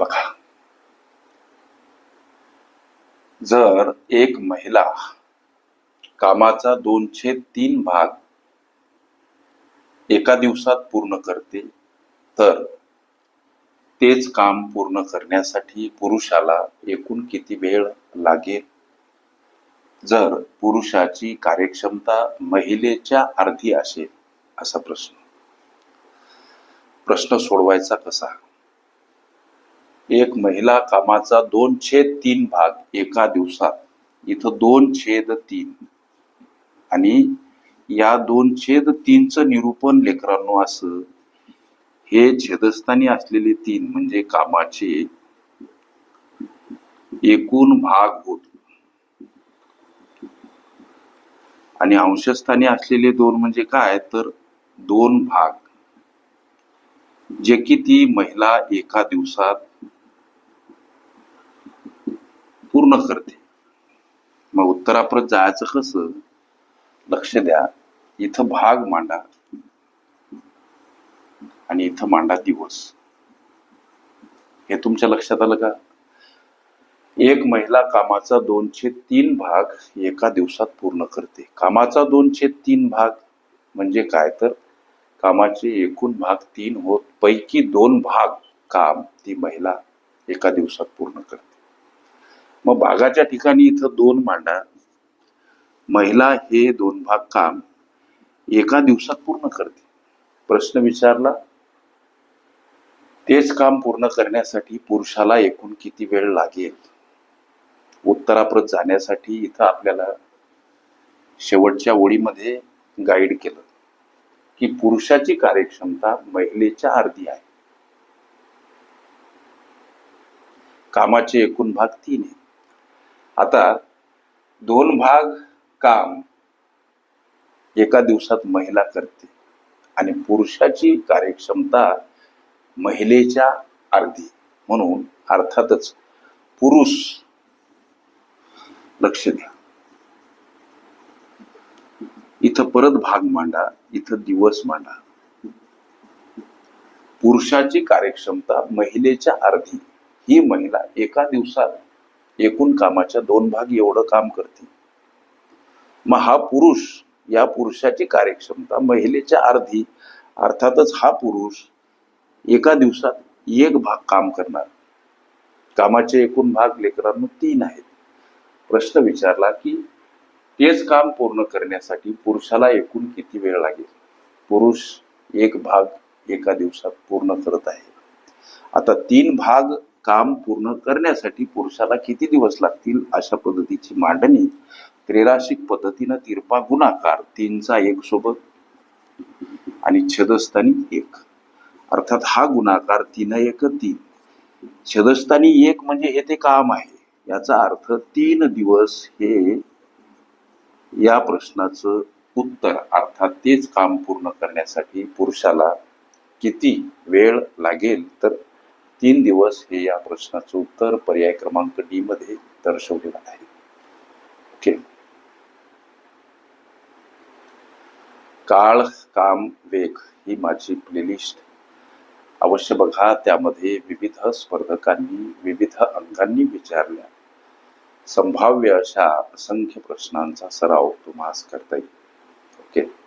बघा. जर एक महिला कामाचा दोनशे तीन भाग एका दिवसात पूर्ण करते तर तेच काम पूर्ण करण्यासाठी पुरुषाला एकूण किती वेळ लागेल? जर पुरुषाची कार्यक्षमता महिलेच्या अर्धी असेल असा प्रश्न. प्रश्न सोडवायचा कसा? एक महिला कामाचा दोन छेद तीन भाग एका दिवसात. इथं दोन छेद तीन. आणि या दोन छेद तीनचं निरूपण लेकरांनो असं हे छेदस्थानी असलेले तीन म्हणजे कामाचे एकूण भाग होत. आणि अंशस्थानी असलेले दोन म्हणजे काय? तर दोन भाग. जे की ती महिला एका दिवसात पूर्ण करते. मग उत्तराप्रत जायचं कसं? लक्ष द्या. इथं भाग मांडा. आणि इथं मांडा दिवस. हे तुमच्या लक्षात आलं का? एक महिला कामाचा दोनशे तीन भाग एका दिवसात पूर्ण करते. कामाचा दोनशे तीन भाग म्हणजे काय तर? कामाचे एकूण भाग तीन होत पैकी दोन भाग काम ती महिला एका दिवसात पूर्ण करते. मग भागाच्या ठिकाणी इथं दोन मांडा. महिला हे दोन भाग काम एका दिवसात पूर्ण करते प्रश्न विचारला. तेच काम पूर्ण करण्यासाठी पुरुषाला एकूण किती वेळ लागेल? उत्तराप्रत जाण्यासाठी इथं आपल्याला शेवटच्या ओळीमध्ये गाईड केलं की पुरुषाची कार्यक्षमता महिलेच्या अर्धी आहे. कामाचे एकूण भाग तीन आहे आता दोन भाग काम एका दिवसात महिला करते आणि पुरुषाची कार्यक्षमता महिलेच्या अर्धी. म्हणून अर्थातच पुरुष लक्ष द्या. इथं परत भाग मांडा इथं दिवस मांडा. पुरुषाची कार्यक्षमता महिलेच्या अर्धी. ही महिला एका दिवसात एकूण कामाच्या दोन भाग एवढं काम करते. मग हा पुरुष या पुरुषाची कार्यक्षमता महिलेच्या अर्धी अर्थातच हा पुरुष एका दिवसात एक भाग काम करणार. कामाचे एकूण भाग लेकरांनो तीन आहेत. प्रश्न विचारला की तेच काम पूर्ण करण्यासाठी पुरुषाला एकूण किती वेळ लागेल? पुरुष एक भाग एका दिवसात पूर्ण करत आहे. आता तीन भाग काम पूर्ण करण्यासाठी पुरुषाला किती दिवस लागतील अशा पद्धतीची मांडणी त्रेराशिक पद्धतीनं तिरपा गुणाकार तीनचा एक सोबत आणि छदस्थानी एक. अर्थात हा गुणाकार तीन एक तीन. छदस्थानी एक म्हणजे हे ते काम आहे. याचा अर्थ तीन दिवस हे या प्रश्नाचं उत्तर अर्थात तेच काम पूर्ण करण्यासाठी पुरुषाला किती वेळ लागेल तर तीन दिवस हे या प्रश्नाचं उत्तर पर्याय क्रमांक डी मध्ये दर्शवलेलं आहे. ओके काळ काम वेग ही माझी प्लेलिस्ट अवश्य बघा त्यामध्ये विविध स्पर्धकांनी विविध अंगांनी विचारल्या. संभाव्य अशा असंख्य प्रश्नांचा सराव तुम्हाला करता येईल. ओके